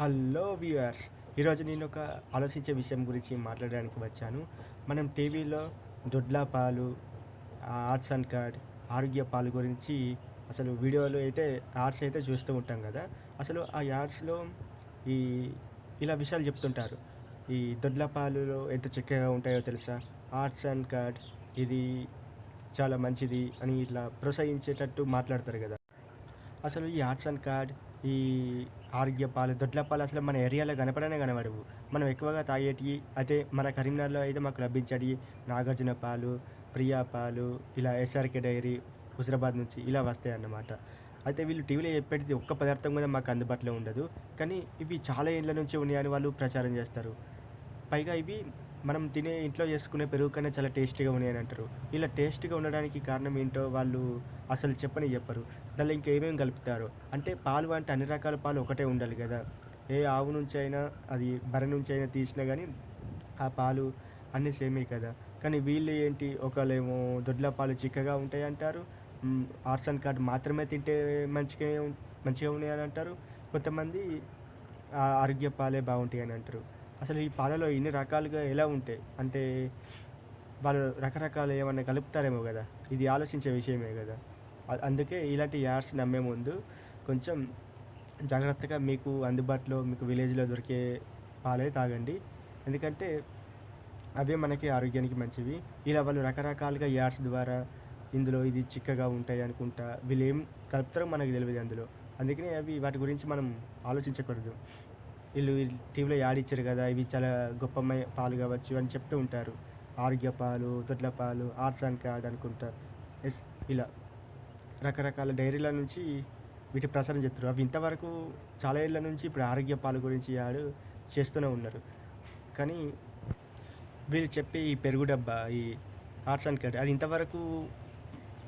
Hello viewers ఈరోజు నేను ఒక ఆలోచించే విషయం గురించి మాట్లాడడానికి వచ్చాను. మనం టీవీలో దొడ్లా పాలు ఆర్ట్స్ అండ్ కార్డ్ ఆరోగ్య పాలు గురించి అసలు వీడియోలు అయితే ఆర్ట్స్ అయితే చూస్తూ ఉంటాం కదా. అసలు ఆ యాడ్స్లో ఈ ఇలా విషయాలు చెప్తుంటారు. ఈ దొడ్ల పాలులో ఎంత చక్కగా ఉంటాయో తెలుసా? ఆర్ట్స్ అండ్ కార్డ్ ఇది చాలా మంచిది అని ఇట్లా ప్రోత్సహించేటట్టు మాట్లాడతారు కదా. అసలు ఈ ఆర్ట్స్ అండ్ కార్డ్ ఈ ఆరోగ్య పాలు అసలు మన ఏరియాలో కనపడనే కనబడవు. మనం ఎక్కువగా తాగేటివి అయితే మన కరీంనగర్లో అయితే మాకు లభించేటివి నాగార్జున పాలు ప్రియా పాలు ఇలా ఎస్ఆర్కే డైరీ హుజరాబాద్ నుంచి ఇలా వస్తాయి అన్నమాట అయితే వీళ్ళు టీవీలో చెప్పేది ఒక్క పదార్థం కూడా మాకు అందుబాటులో ఉండదు. కానీ ఇవి చాలా ఏళ్ళ నుంచి ఉన్నాయని వాళ్ళు ప్రచారం చేస్తారు. పైగా ఇవి మనం తినే ఇంట్లో చేసుకునే పెరుగు కన్నా చాలా టేస్టీగా ఉన్నాయని అంటారు. ఇలా టేస్టీగా ఉండడానికి కారణం ఏంటో వాళ్ళు అసలు చెప్పని చెప్పరు. దానిలో ఇంకా ఏమేమి కలుపుతారు? అంటే పాలు అంటే అన్ని రకాల పాలు ఒకటే ఉండాలి కదా. ఏ ఆవు నుంచి అయినా అది బర్రె నుంచి అయినా తీసినా కానీ ఆ పాలు అన్నీ సేమే కదా. కానీ వీళ్ళు ఏంటి? ఒకళ్ళేమో దొడ్ల పాలు చిక్కగా ఉంటాయి అంటారు. ఆర్సన్ కార్డ్ మాత్రమే తింటే మంచిగా మంచిగా ఉన్నాయని అంటారు. కొంతమంది ఆ ఆరోగ్య పాలే బాగుంటాయి అని అంటారు. అసలు ఈ పాలలో ఇన్ని రకాలుగా ఎలా ఉంటాయి అంటే వాళ్ళు రకరకాలు ఏమైనా కలుపుతారేమో కదా ఇది ఆలోచించే విషయమే కదా. అందుకే ఇలాంటి యాడ్స్ నమ్మే ముందు కొంచెం జాగ్రత్తగా మీకు అందుబాటులో మీకు విలేజ్లో దొరికే పాలే తాగండి. ఎందుకంటే అవే మనకి ఆరోగ్యానికి మంచివి. ఇలా వాళ్ళు రకరకాలుగా యాడ్స్ ద్వారా ఇందులో ఇది చిక్కగా ఉంటాయి అనుకుంటా వీళ్ళు ఏం కలుపుతారో మనకు తెలియదు అందులో. అందుకనే అవి వాటి గురించి మనం ఆలోచించకూడదు. వీళ్ళు టీవీలో యాడ్ ఇచ్చారు కదా ఇవి చాలా గొప్పమైన పాలు కావచ్చు అని చెప్తూ ఉంటారు. ఆరోగ్య పాలు దొడ్ల పాలు ఆర్ట్స్ అండ్ కార్డ్ అనుకుంటా. ఎస్ ఇలా. రకరకాల డైరీల నుంచి వీటి ప్రసారం చేస్తారు. అవి ఇంతవరకు చాలా ఏళ్ళ నుంచి ఇప్పుడు ఆరోగ్య పాలు గురించి యాడ్ చేస్తూనే ఉన్నారు. కానీ వీళ్ళు చెప్పే ఈ పెరుగు డబ్బా ఈ ఆర్ట్స్ అండ్ కార్డ్ అది ఇంతవరకు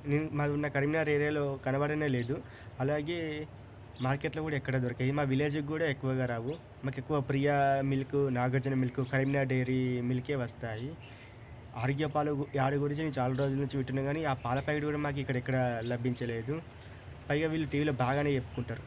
నేను మాది ఉన్న కరీంనగర్ ఏరియాలో కనబడనే లేదు. అలాగే మార్కెట్లో కూడా ఎక్కడ దొరికాయి మా విలేజ్కి కూడా ఎక్కువగా రావు. మాకు ఎక్కువ Priya milk Nagarjuna milk Karimnagar dairy మిల్కే వస్తాయి. ఆరోగ్య పాలు గు- గురించి నేను చాలా రోజుల నుంచి వింటున్నాను కానీ ఆ పాల ప్యాకెట్ కూడా మాకు ఇక్కడ ఎక్కడ లభించలేదు. పైగా వీళ్ళు టీవీలో బాగానే చెప్పుకుంటారు.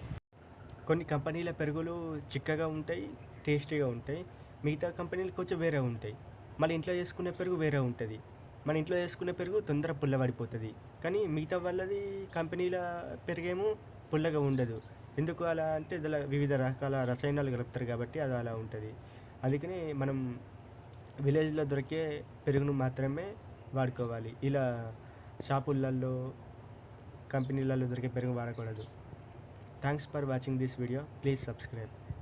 కొన్ని కంపెనీల పెరుగులు చిక్కగా ఉంటాయి టేస్టీగా ఉంటాయి. మిగతా కంపెనీలు కొంచెం వేరే ఉంటాయి. మళ్ళీ ఇంట్లో చేసుకునే పెరుగు వేరే ఉంటుంది. మన ఇంట్లో చేసుకునే పెరుగు తొందర పుల్లబడిపోతుంది. కానీ మిగతా వాళ్ళది కంపెనీల పెరుగేమో పుల్లగా ఉండదు. ఎందుకు అలా అంటే ఇలా వివిధ రకాల రసాయనాలు కలుపుతారు కాబట్టి అది అలా ఉంటుంది. అందుకని మనం విలేజ్లో దొరికే పెరుగును మాత్రమే వాడుకోవాలి. ఇలా షాపులలో కంపెనీలలో దొరికే పెరుగు వాడకూడదు. Thanks for watching this video. Please subscribe.